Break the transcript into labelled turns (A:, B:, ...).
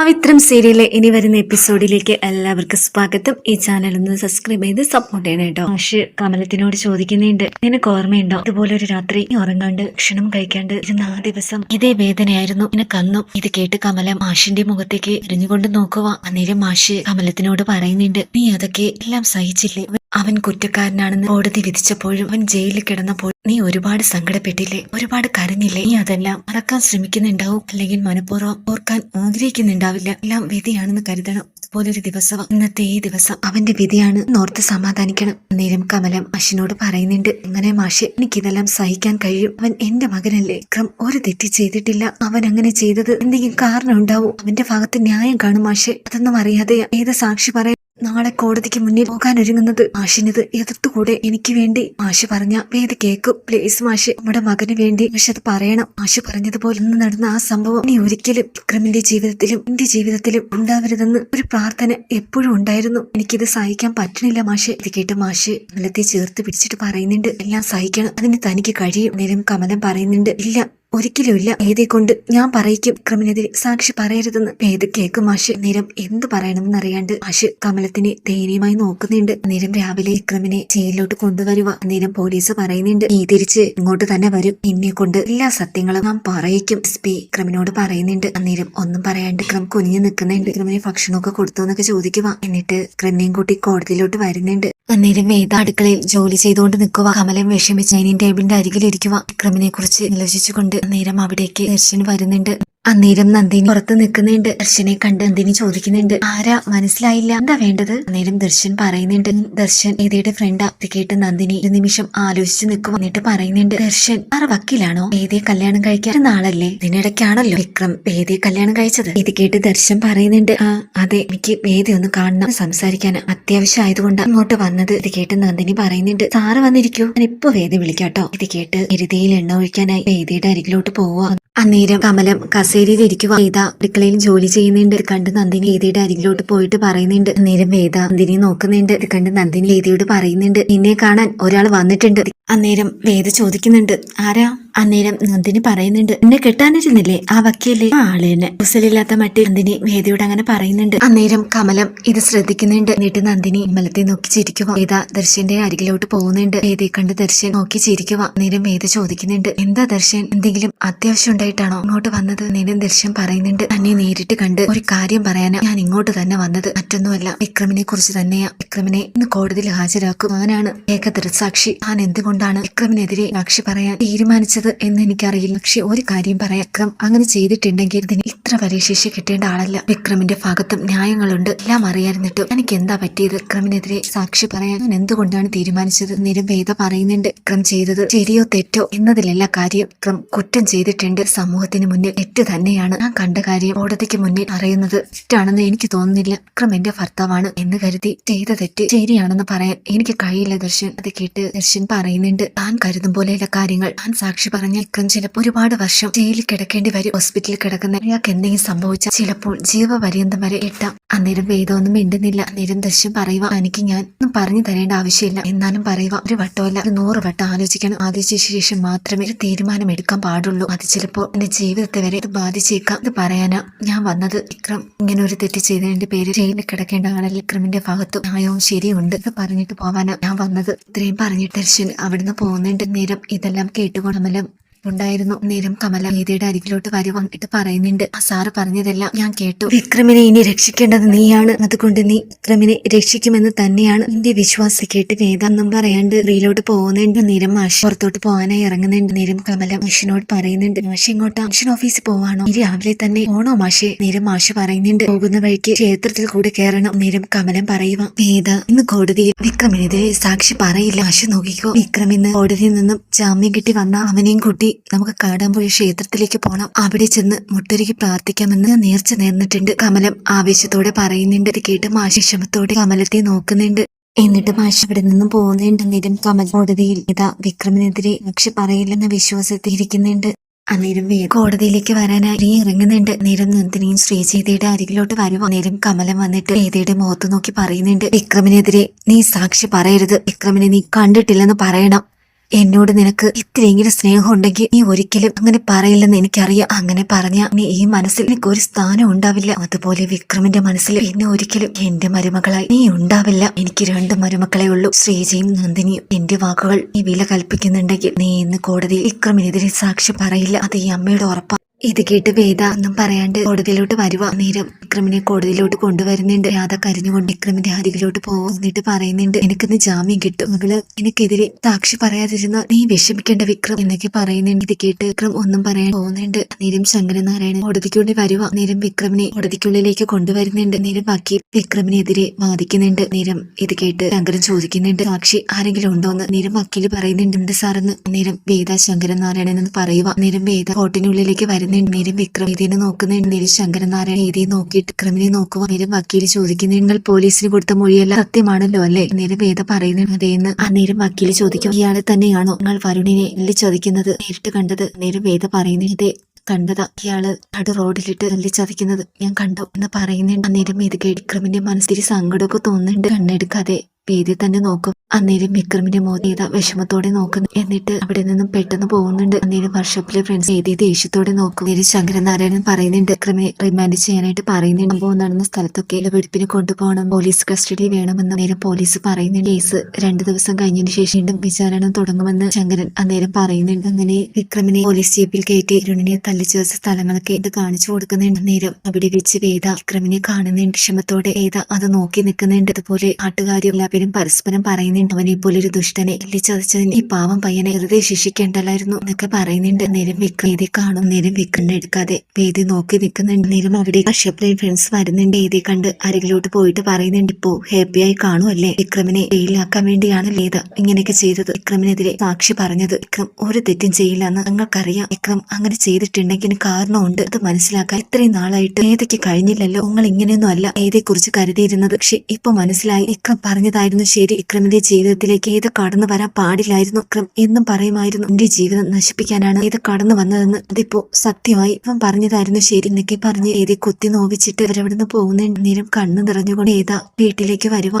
A: പവിത്രം സീരിയലിലെ ഇനി വരുന്ന എപ്പിസോഡിലേക്ക് എല്ലാവർക്കും സ്വാഗതം. ഈ ചാനൽ ഒന്ന് സബ്സ്ക്രൈബ് ചെയ്ത് സപ്പോർട്ട് ചെയ്യണം കേട്ടോ. മഷ് കമലത്തിനോട് ചോദിക്കുന്നുണ്ട് നിനക്ക് ഓർമ്മയുണ്ടോ? ഇതുപോലെ ഒരു രാത്രി ഉറങ്ങാണ്ട് ഭക്ഷണം കഴിക്കാണ്ട് ഇരുന്ന ആ ദിവസം ഇതേ വേദനയായിരുന്നു. നിനക്കന്നും ഇത് കേട്ട് കമലം മാഷിന്റെ മുഖത്തേക്ക് എറിഞ്ഞുകൊണ്ട് നോക്കുക അന്നേരം മാഷ് കമലത്തിനോട് പറയുന്നുണ്ട് നീ അതൊക്കെ എല്ലാം സഹിച്ചില്ലേ? അവൻ കുറ്റക്കാരനാണെന്ന് കോടതി വിധിച്ചപ്പോഴും അവൻ ജയിലിൽ കിടന്നപ്പോൾ നീ ഒരുപാട് സങ്കടപ്പെട്ടില്ലേ? ഒരുപാട് കരഞ്ഞില്ലേ? നീ അതെല്ലാം മറക്കാൻ ശ്രമിക്കുന്നുണ്ടാവും. അല്ലെങ്കിൽ മനഃപൂർവം ഓർക്കാൻ ആഗ്രഹിക്കുന്നുണ്ടാവില്ല. എല്ലാം വിധിയാണെന്ന് കരുതണം. അതുപോലൊരു ദിവസം ഇന്നത്തെ ഈ ദിവസം അവന്റെ വിധിയാണ് നോർത്ത് സമാധാനിക്കണം. നേരം കമലം മാഷിനോട് പറയുന്നുണ്ട് അങ്ങനെ മാഷ് എനിക്കിതെല്ലാം സഹിക്കാൻ കഴിയും. അവൻ എന്റെ മകനല്ലേ? ക്രം ഒരു തെറ്റി ചെയ്തിട്ടില്ല. അവൻ അങ്ങനെ ചെയ്തത് എന്തെങ്കിലും കാരണം ഉണ്ടാവും. അവന്റെ ഭാഗത്ത് ന്യായം കാണും മാഷെ. അതൊന്നും അറിയാതെ ഏത് സാക്ഷി പറയാൻ നാളെ കോടതിക്ക് മുന്നിൽ പോകാൻ ഒരുങ്ങുന്നത് മാഷിനിത് എതിർത്തുകൂടെ എനിക്ക് വേണ്ടി. മാഷ് പറഞ്ഞ വേദി കേക്കും പ്ലീസ് മാഷ് നമ്മുടെ മകന് വേണ്ടി മാഷ് അത് പറയണം. മാഷ് പറഞ്ഞതുപോലെ ഇന്ന് നടന്ന ആ സംഭവം ഇനി ഒരിക്കലും വിക്രമിന്റെ ജീവിതത്തിലും എന്റെ ജീവിതത്തിലും ഉണ്ടാവരുതെന്ന് ഒരു പ്രാർത്ഥന എപ്പോഴും ഉണ്ടായിരുന്നു. എനിക്കിത് സഹിക്കാൻ പറ്റണില്ല മാഷ്. ഇത് കേട്ട് മാഷ് കമലത്തെ ചേർത്ത് പിടിച്ചിട്ട് പറയുന്നുണ്ട്. എല്ലാം സഹിക്കണം. അതിന് തനിക്ക് കഴിയും. നേരം കമലം പറയുന്നുണ്ട്. ഇല്ല ഒരിക്കലും ഇല്ല. ഏതെ കൊണ്ട് ഞാൻ പറയിക്കും. വിക്രമിനെതിരെ സാക്ഷി പറയരുതെന്ന് ഏത് കേക്ക് മാഷ്. നിരം എന്ത് പറയണമെന്ന് അറിയാണ്ട് മാഷ് കമലത്തിനെ ദയനീയമായി നോക്കുന്നുണ്ട്. നിരം രാവിലെ വിക്രമിനെ ജയിലിലോട്ട് കൊണ്ടുവരുക നിരം പോലീസ് പറയുന്നുണ്ട്. നീ തിരിച്ച് ഇങ്ങോട്ട് തന്നെ വരും. എന്നെ കൊണ്ട് എല്ലാ സത്യങ്ങളും ഞാൻ പറയിക്കും. എസ് പി വിക്രമിനോട് പറയുന്നുണ്ട്. അന്നേരം ഒന്നും പറയാണ്ട് വിക്രം കുനിഞ്ഞു നിൽക്കുന്നുണ്ട്. വിക്രമിന് ഭക്ഷണമൊക്കെ കൊടുത്തു എന്നൊക്കെ ചോദിക്കുക എന്നിട്ട് വിക്രമിനെയും കൂട്ടി കോടതിയിലോട്ട് വരുന്നുണ്ട്. അന്നേരം വേദ അടുക്കളയിൽ ജോലി ചെയ്തുകൊണ്ട് നിൽക്കുക കമലം വിഷമിച്ച് ഡൈനിങ് ടേബിളിന്റെ അരികിലിരിക്കുക വിക്രമിനെ കുറിച്ച് ആലോചിച്ചുകൊണ്ട് അന്നേരം അവിടേക്ക് ദർശൻ വരുന്നുണ്ട്. അന്നേരം നന്ദിനി പുറത്ത് നിൽക്കുന്നുണ്ട്. ദർശനെ കണ്ട് നന്ദിനി ചോദിക്കുന്നുണ്ട് ആരാ? മനസ്സിലായില്ല. എന്താ വേണ്ടത്? അന്നേരം ദർശൻ പറയുന്നുണ്ട് ദർശൻ ഏതയുടെ ഫ്രണ്ടാ കേട്ട് നന്ദിനി ഒരു നിമിഷം ആലോചിച്ച് നിൽക്കും. എന്നിട്ട് പറയുന്നുണ്ട് ദർശൻ ആറ് വക്കീലാണോ? ഏതെ കല്യാണം കഴിക്കാൻ നാളല്ലേ ഇതിനിടയ്ക്കാണല്ലോ വിക്രം ഏതെ കല്യാണം കഴിച്ചത്? ഇത് കേട്ട് ദർശൻ പറയുന്നുണ്ട് ആ അതെ എനിക്ക് വേദി ഒന്ന് കാണണം സംസാരിക്കാൻ അത്യാവശ്യം ആയതുകൊണ്ട് അങ്ങോട്ട് വന്നത്. ഇത് കേട്ട് നന്ദിനി പറയുന്നുണ്ട് സാറ് വന്നിരിക്കൂ. ഞാൻ ഇപ്പൊ വേദി വിളിക്കാട്ടോ. ഇത് കേട്ട് എരുതയിൽ എണ്ണ ഒഴിക്കാനായി വേദിയുടെ അരികിലോട്ട് പോവുക. അന്നേരം കമലം കസേരയിൽ ഇരിക്കുക വേദ അടുക്കളയിൽ ജോലി ചെയ്യുന്നുണ്ട്. കണ്ട് നന്ദിനി വേദയുടെ അരികിലോട്ട് പോയിട്ട് പറയുന്നുണ്ട്. അന്നേരം വേദ നന്ദിനി നോക്കുന്നുണ്ട്. കണ്ട് നന്ദിനി വേദയോട് പറയുന്നുണ്ട്. നിന്നെ കാണാൻ ഒരാൾ വന്നിട്ടുണ്ട്. അന്നേരം വേദ ചോദിക്കുന്നുണ്ട്. ആരാ? അന്നേരം നന്ദിനി പറയുന്നുണ്ട് എന്നെ കെട്ടാനിരുന്നില്ലേ ആ വക്കീലെ ആ ആൾ കുസലില്ലാത്ത മറ്റേ നന്ദിനി വേദയോട് അങ്ങനെ പറയുന്നുണ്ട്. അന്നേരം കമലം ഇത് ശ്രദ്ധിക്കുന്നുണ്ട്. എന്നിട്ട് നന്ദിനി കമലത്തെ നോക്കി ചിരിക്കുക വേദ ദർശന്റെ അരികിലോട്ട് പോകുന്നുണ്ട്. വേദയെ കണ്ട് ദർശൻ നോക്കി ചിരിക്കുക അന്നേരം വേദ ചോദിക്കുന്നുണ്ട് എന്താ ദർശൻ? എന്തെങ്കിലും അത്യാവശ്യം ഉണ്ടായിട്ടാണോ ഇങ്ങോട്ട് വന്നത്? നേരം ദർശൻ പറയുന്നുണ്ട് തന്നെ നേരിട്ട് കണ്ട് ഒരു കാര്യം പറയാനാ. ഞാൻ ഇങ്ങോട്ട് തന്നെ വന്നത് മറ്റൊന്നുമല്ല. വിക്രമിനെ കുറിച്ച് തന്നെയാ. വിക്രമിനെ ഇന്ന് കോടതിയിൽ ഹാജരാക്കും. ഞാനാണ് ഏക ദൃസാക്ഷി ഞാൻ എന്തുകൊണ്ടാണ് വിക്രമിനെതിരെ സാക്ഷി പറയാൻ തീരുമാനിച്ചത്? എന്ന് എനിക്കറിയില്ല. പക്ഷെ ഒരു കാര്യം പറയാം അങ്ങനെ ചെയ്തിട്ടുണ്ടെങ്കിൽ ഇതിന് ഇത്ര വലിയ ശിക്ഷ കിട്ടേണ്ട ആളല്ല. വിക്രമിന്റെ ഭാഗത്തും ന്യായങ്ങളുണ്ട്. എല്ലാം അറിയാതിരുന്നിട്ടും എനിക്ക് എന്താ പറ്റിയത്? വിക്രമിനെതിരെ സാക്ഷി പറയാൻ ഞാൻ എന്തുകൊണ്ടാണ് തീരുമാനിച്ചത്? നിരം വേദ പറയുന്നുണ്ട്. വിക്രം ചെയ്തത് ശരിയോ തെറ്റോ എന്നതിലല്ല കാര്യം. വിക്രം കുറ്റം ചെയ്തിട്ടുണ്ട്. സമൂഹത്തിന് മുന്നിൽ തെറ്റ് തന്നെയാണ്. ഞാൻ കണ്ട കാര്യം കോടതിക്ക് മുന്നിൽ അറിയുന്നത് തെറ്റാണെന്ന് എനിക്ക് തോന്നുന്നില്ല. വിക്രം എന്റെ ഭർത്താവാണ് എന്ന് കരുതി ചെയ്ത തെറ്റ് ശരിയാണെന്ന് പറയാൻ എനിക്ക് കഴിയില്ല ദർശൻ. അത് കേട്ട് ദർശൻ പറയുന്നുണ്ട്. താൻ കരുതും പോലെയുള്ള കാര്യങ്ങൾ താൻ സാക്ഷി പറഞ്ഞ വിക്രം ചിലപ്പോൾ ഒരുപാട് വർഷം ജയിലിൽ കിടക്കേണ്ടി വരും. ഹോസ്പിറ്റലിൽ കിടക്കുന്ന അയാൾക്ക് എന്തെങ്കിലും സംഭവിച്ചാൽ ചിലപ്പോൾ ജീവപര്യന്തം വരെ എട്ടാം അന്നേരം വേദമൊന്നും മിണ്ടുന്നില്ല. അന്നേരം ദർശൻ പറയുക എനിക്ക് ഞാൻ ഒന്നും പറഞ്ഞു തരേണ്ട ആവശ്യമില്ല. എന്നാലും പറയുക ഒരു വട്ടമല്ല ഒരു നൂറ് വട്ടം ആലോചിക്കണം. ആലോചിച്ച ശേഷം മാത്രമേ ഒരു തീരുമാനം എടുക്കാൻ പാടുള്ളൂ. അത് ചിലപ്പോൾ എന്റെ ജീവിതത്തെ വരെ ഇത് ബാധിച്ചേക്കാം. ഇത് പറയാനാ ഞാൻ വന്നത്. വിക്രം ഇങ്ങനെ ഒരു തെറ്റ് ചെയ്തതിന്റെ പേര് ജയിലിൽ കിടക്കേണ്ട ആളല്ല. വിക്രമിന്റെ ഭാഗത്ത് ന്യായവും ശരിയുണ്ട്. ഇത് പറഞ്ഞിട്ട് പോവാനാ ഞാൻ വന്നത്. ഇത്രയും പറഞ്ഞിട്ട് ദർശൻ അവിടുന്ന് പോകുന്നുണ്ട്. നേരം ഇതെല്ലാം കേട്ടുകൊണ്ടമലം ഉണ്ടായിരുന്നു. നേരം കമല ഗീതയുടെ അരികിലോട്ട് വരുവാങ്ങിട്ട് പറയുന്നുണ്ട്. ആ സാറ് പറഞ്ഞതെല്ലാം ഞാൻ കേട്ടു. വിക്രമിനെ ഇനി രക്ഷിക്കേണ്ടത് നീയാണ്. അതുകൊണ്ട് നീ വിക്രമിനെ രക്ഷിക്കുമെന്ന് തന്നെയാണ് എന്റെ വിശ്വാസം കേട്ട് വേദ എന്നും പറയാണ്ട് റീലോട്ട് പോകുന്നുണ്ട്. നേരം മാഷ് പുറത്തോട്ട് പോകാനായി ഇറങ്ങുന്നുണ്ട്. നേരം കമല മാഷിനോട് പറയുന്നുണ്ട്. മാഷ് ഇങ്ങോട്ടാ മാഷൻ ഓഫീസിൽ പോവാണോ? ഇനി രാവിലെ തന്നെ ഓണോ മാഷെ? നേരം മാഷ് പറയുന്നുണ്ട്. പോകുന്ന വഴിക്ക് ക്ഷേത്രത്തിൽ കൂടെ കയറണം. നേരം കമലം പറയുക വേദ ഇന്ന് കോടതിയിൽ വിക്രമിനെതിരെ സാക്ഷി പറയില്ല. മാഷ് നോക്കിക്കോ. വിക്രം ഇന്ന് കോടതിയിൽ നിന്നും ജാമ്യം കിട്ടി വന്ന അവനെയും കൂട്ടി നമുക്ക് കാടാമ്പുഴ ക്ഷേത്രത്തിലേക്ക് പോണം. അവിടെ ചെന്ന് മുട്ടൊരുക്കി പ്രാർത്ഥിക്കാമെന്ന് നേർച്ച നേർന്നിട്ടുണ്ട്. കമലം ആവേശത്തോടെ പറയുന്നുണ്ട്. കേട്ട് മാഷിക്ഷമത്തോടെ കമലത്തെ നോക്കുന്നുണ്ട്. എന്നിട്ട് മാഷ് അവിടെ നിന്നും പോകുന്നുണ്ടെന്നേരം കമൽ കോടതിയിൽ ഇതാ വിക്രമിനെതിരെ സാക്ഷി പറയില്ലെന്ന വിശ്വാസത്തിരിക്കുന്നുണ്ട് അന്നേരം കോടതിയിലേക്ക് വരാനായി ഇറങ്ങുന്നുണ്ട്. നേരം നന്ദിനിയും ശ്രീജീതയുടെ അരികിലോട്ട് വരുമ്പോ നേരം കമലം വന്നിട്ട് വേദയുടെ മുഖത്ത് നോക്കി പറയുന്നുണ്ട്. വിക്രമിനെതിരെ നീ സാക്ഷി പറയരുത്. വിക്രമിനെ നീ കണ്ടിട്ടില്ലെന്ന് പറയണം. എന്നോട് നിനക്ക് ഇത്രയെങ്കിലും സ്നേഹം ഉണ്ടെങ്കിൽ നീ ഒരിക്കലും അങ്ങനെ പറയില്ലെന്ന് എനിക്കറിയാം. അങ്ങനെ പറഞ്ഞ നീ ഈ മനസ്സിൽ നിനക്ക് ഒരു സ്ഥാനം ഉണ്ടാവില്ല. അതുപോലെ വിക്രമിന്റെ മനസ്സിൽ പിന്നെ ഒരിക്കലും എന്റെ മരുമകളായി നീ ഉണ്ടാവില്ല. എനിക്ക് രണ്ട് മരുമക്കളെ ഉള്ളൂ. ശ്രീജയും നന്ദിനിയും. എന്റെ വാക്കുകൾ നീ വില കൽപ്പിക്കുന്നുണ്ടെങ്കിൽ നീ ഇന്ന് കോടതിയിൽ വിക്രമിനെതിരെ സാക്ഷി പറയില്ല. അത് ഈ അമ്മയുടെ ഉറപ്പാണ് ഇത് കേട്ട് വേദ ഒന്നും പറയാണ്ട് കോടതിയിലോട്ട് വരുവാ. നേരം വിക്രമിനെ കോടതിയിലോട്ട് കൊണ്ടുവരുന്നുണ്ട്. രാധ കരഞ്ഞുകൊണ്ട് വിക്രമിന്റെ അരികിലോട്ട് പോകുന്നിട്ട് പറയുന്നുണ്ട് എനിക്കിന്ന് ജാമ്യം കിട്ടും. മകൾ എനിക്കെതിരെ സാക്ഷി പറയാതിരുന്ന നീ വിഷമിക്കേണ്ട വിക്രം എന്നൊക്കെ പറയുന്നുണ്ട്. ഇത് കേട്ട് വിക്രം ഒന്നും പറയാൻ പോകുന്നുണ്ട്. നേരം ശങ്കരനാരായണൻ കോടതിക്കുള്ളിൽ വരുക നേരം വിക്രമിനെ കോടതിക്കുള്ളിലേക്ക് കൊണ്ടുവരുന്നുണ്ട്. നേരം വക്കീൽ വിക്രമിനെതിരെ വാദിക്കുന്നുണ്ട്. നേരം ഇത് കേട്ട് ശങ്കരൻ ചോദിക്കുന്നുണ്ട് സാക്ഷി ആരെങ്കിലും ഉണ്ടോന്ന്? നേരം വക്കീൽ പറയുന്നുണ്ട് "ഉണ്ട് സാറെന്ന്? നേരം വേദ ശങ്കരനാരായണൻ എന്ന് പറയുക നേരം വേദ കോട്ടിനുള്ളിലേക്ക് വരുന്നുണ്ട്. നേരം വിക്രം ഇതിനെ നോക്കുന്നുണ്ട്. നേരം ശങ്കരനാരായണൻ ഇതിനെ നോക്കിയിട്ട് വിക്രമിനെ നോക്കുവാൻ നേരം വക്കീൽ ചോദിക്കുന്നു നിങ്ങൾ പോലീസിന് കൊടുത്ത മൊഴിയല്ല സത്യമാണല്ലോ അല്ലേ? നേരം വേദ പറയുന്നു ആ നേരം വക്കീൽ ചോദിക്കും ഇയാളെ തന്നെയാണോ നിങ്ങൾ വരുണിനെ എല്ലി ചതിക്കുന്നത്? നേരിട്ട് കണ്ടത് നേരം വേദ പറയുന്നു ഇതേ കണ്ടതാ. ഇയാൾ നടു റോഡിലിട്ട് തല്ലി ചതിക്കുന്നത് ഞാൻ കണ്ടു എന്ന് പറയുന്നുണ്ട്. അന്നേരം ഇത് കേട്ട് വിക്രമിന്റെ മനസ്സിൽ സങ്കടമൊക്കെ തോന്നുന്നുണ്ട്. കണ്ണെടുക്കാതെ വേദി തന്നെ നോക്കും. അന്നേരം വിക്രമിന്റെ മോദി ഏതാ വിഷമത്തോടെ നോക്കുന്നു. എന്നിട്ട് അവിടെ നിന്നും പെട്ടെന്ന് പോകുന്നുണ്ട്. അന്നേരം വർഷപ്പിലെ ഫ്രണ്ട്സ് വേദി ദേഷ്യത്തോടെ നോക്കും. നേരെ ശങ്കരനാരായണൻ പറയുന്നുണ്ട് വിക്രമിനെ റിമാൻഡ് ചെയ്യാനായിട്ട് പറയുന്നുണ്ട്. സംഭവം നടന്ന സ്ഥലത്തൊക്കെ വെടിപ്പിന് കൊണ്ടുപോകണം. പോലീസ് കസ്റ്റഡി വേണമെന്ന്. നേരം പോലീസ് പറയുന്നുണ്ട് കേസ് രണ്ടു ദിവസം കഴിഞ്ഞതിന് ശേഷം വീണ്ടും വിചാരണ തുടങ്ങുമെന്ന് ശങ്കരൻ അന്നേരം പറയുന്നുണ്ട്. അങ്ങനെ വിക്രമിനെ പോലീസ് ജീപ്പിൽ കയറ്റി ഇരുണിനെ തല്ലിച്ചേർച്ച സ്ഥലങ്ങളൊക്കെ ഇത് കാണിച്ചു കൊടുക്കുന്നുണ്ട്. നേരം അവിടെ വെച്ച് വേദ വിക്രമിനെ കാണുന്നുണ്ട്. ക്ഷമത്തോടെ വേദ അത് നോക്കി നിൽക്കുന്നുണ്ട്. അതുപോലെ നാട്ടുകാരും എല്ലാവരും പരസ്പരം പറയുന്നുണ്ട്. അവനെ പോലെ ഒരു ദുഷ്ടനെ ചതച്ചതിന്. ഈ പാവം പയ്യനെ വെറുതെ ശിക്ഷിക്കേണ്ടല്ലായിരുന്നു എന്നൊക്കെ പറയുന്നുണ്ട്. നേരം വിക്രം വേദി കാണും. നേരം വിക്രമിനെ എടുക്കാതെ. വേദി നോക്കി നിൽക്കുന്നുണ്ട്. നേരം അവിടെ കശ്യപ്ലൈൻ ഫ്രണ്ട്സ് വരുന്നുണ്ട്. വേദി കണ്ട് അരികിലോട്ട് പോയിട്ട് പറയുന്നുണ്ട് ഇപ്പോ ഹാപ്പിയായി കാണുമല്ലേ വിക്രമിനെ ജയിലാക്കാൻ വേണ്ടിയാണ് ലേത ഇങ്ങനെയൊക്കെ ചെയ്തത്. വിക്രമിനെതിരെ സാക്ഷി പറഞ്ഞത്. വിക്രം ഒരു തെറ്റും ചെയ്യില്ല എന്ന് ഞങ്ങൾക്കറിയാം. വിക്രം അങ്ങനെ ചെയ്തിട്ടുണ്ടെങ്കിൽ കാരണമുണ്ട്. അത് മനസ്സിലാക്കാൻ ഇത്രയും നാളായിട്ട് ഏതൊക്കെ കഴിഞ്ഞില്ലല്ലോ. നിങ്ങൾ ഇങ്ങനെയൊന്നും അല്ല കുറിച്ച് കരുതിയിരുന്നത്. പക്ഷെ ഇപ്പൊ മനസ്സിലായി. വിക്രം പറഞ്ഞതായിരുന്നു ശരി. വിക്രമിന്റെ ജീവിതത്തിലേക്ക് ഏത് കടന്നു വരാൻ പാടില്ലായിരുന്നു. വിക്രം എന്നും പറയുമായിരുന്നു. എന്റെ ജീവിതം നശിപ്പിക്കാനാണ് ഇത് കടന്നു വന്നതെന്ന് അതിപ്പോ സത്യമായി ഇവൻ പറഞ്ഞതായിരുന്നു. ശരി എന്നൊക്കെ പറഞ്ഞ് ഏതി കുത്തി നോവിച്ചിട്ട് അവരവിടുന്ന് പോകുന്ന നേരം കണ്ണു നിറഞ്ഞുകൊണ്ട് ഏതാ വീട്ടിലേക്ക് വരുക